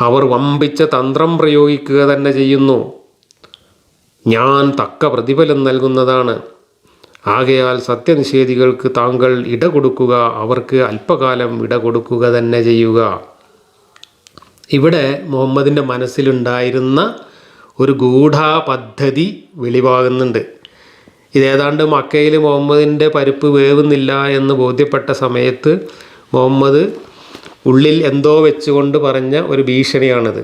അവർ വമ്പിച്ച തന്ത്രം പ്രയോഗിക്കുക തന്നെ ചെയ്യുന്നു. ഞാൻ തക്ക പ്രതിഫലം നൽകുന്നതാണ്. ആകയാൽ സത്യനിഷേധികൾക്ക് താങ്കൾ ഇട കൊടുക്കുക അവർക്ക് അല്പകാലം ഇട കൊടുക്കുക തന്നെ ചെയ്യുക. ഇവിടെ മുഹമ്മദിന്റെ മനസ്സിലുണ്ടായിരുന്ന ഒരു ഗൂഢാപദ്ധതി വെളിവാകുന്നുണ്ട്. ഇതേതാണ്ട് മക്കയിൽ മുഹമ്മദിന്റെ പരിപ്പ് വേവുന്നില്ല എന്ന് ബോധ്യപ്പെട്ട സമയത്ത് മുഹമ്മദ് ഉള്ളിൽ എന്തോ വെച്ചുകൊണ്ട് പറഞ്ഞ ഒരു ഭീഷണിയാണിത്.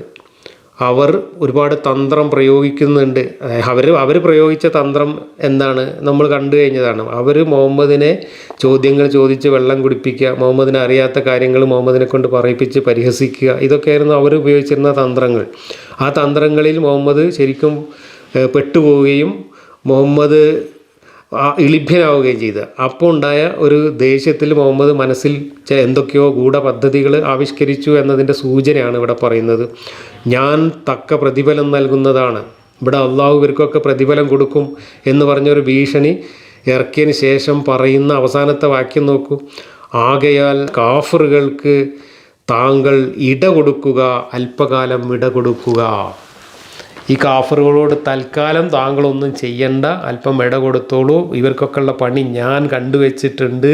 അവർ ഒരുപാട് തന്ത്രം പ്രയോഗിക്കുന്നുണ്ട്. അവർ അവർ പ്രയോഗിച്ച തന്ത്രം എന്താണ് നമ്മൾ കണ്ടു കഴിഞ്ഞതാണ്. അവർ മുഹമ്മദിനെ ചോദ്യങ്ങൾ ചോദിച്ച് വെള്ളം കുടിപ്പിക്കുക മുഹമ്മദിനെ അറിയാത്ത കാര്യങ്ങൾ മുഹമ്മദിനെ കൊണ്ട് പറയിപ്പിച്ച് പരിഹസിക്കുക ഇതൊക്കെയായിരുന്നു അവർ ഉപയോഗിച്ചിരുന്ന തന്ത്രങ്ങൾ. ആ തന്ത്രങ്ങളിൽ മുഹമ്മദ് ശരിക്കും പെട്ടുപോവുകയും മുഹമ്മദ് ഇളിഭ്യനാവുകയും ചെയ്ത്. അപ്പോൾ ഉണ്ടായ ഒരു ദേഷ്യത്തിൽ മുഹമ്മദ് മനസ്സിൽ എന്തൊക്കെയോ ഗൂഢപദ്ധതികൾ ആവിഷ്കരിച്ചു എന്നതിന്റെ സൂചനയാണ് ഇവിടെ പറയുന്നത്. ഞാൻ തക്ക പ്രതിഫലം നൽകുന്നതാണ്. ഇവിടെ അള്ളാഹു ഇവർക്കൊക്കെ പ്രതിഫലം കൊടുക്കും എന്ന് പറഞ്ഞൊരു ഭീഷണി ഇറക്കിയതിന് ശേഷം പറയുന്ന അവസാനത്തെ വാക്യം നോക്കൂ. ആകയാൽ കാഫറുകൾക്ക് താങ്കൾ ഇട കൊടുക്കുക അല്പകാലം ഇട കൊടുക്കുക ഈ കാഫറുകളോട് തൽക്കാലം താങ്കളൊന്നും ചെയ്യണ്ട. അല്പം ഇട കൊടുത്തോളൂ. ഇവർക്കൊക്കെ ഉള്ള പണി ഞാൻ കണ്ടുവച്ചിട്ടുണ്ട്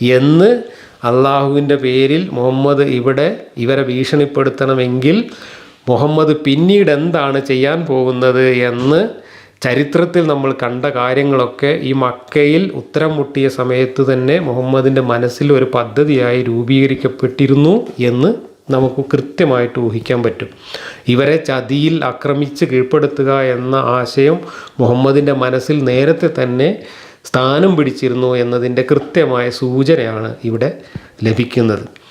എന്ന് അള്ളാഹുവിന്റെ പേരിൽ മുഹമ്മദ് ഇവിടെ ഇവരെ ഭീഷണിപ്പെടുത്തണമെങ്കിൽ മുഹമ്മദ് പിന്നീട് എന്താണ് ചെയ്യാൻ പോകുന്നത് എന്ന് ചരിത്രത്തിൽ നമ്മൾ കണ്ട കാര്യങ്ങളൊക്കെ ഈ മക്കയിൽ ഉത്തരം മുട്ടിയ സമയത്ത് തന്നെ മുഹമ്മദിന്റെ മനസ്സിൽ ഒരു പദ്ധതിയായി രൂപീകരിക്കപ്പെട്ടിരുന്നു എന്ന് നമുക്ക് കൃത്യമായിട്ട് ഊഹിക്കാൻ പറ്റും. ഇവരെ ചതിയിൽ ആക്രമിച്ച് കീഴ്പ്പെടുത്തുക എന്ന ആശയം മുഹമ്മദിന്റെ മനസ്സിൽ നേരത്തെ തന്നെ സ്ഥാനം പിടിച്ചിരുന്നു എന്നതിന്റെ കൃത്യമായ സൂചനയാണ് ഇവിടെ ലഭിക്കുന്നത്.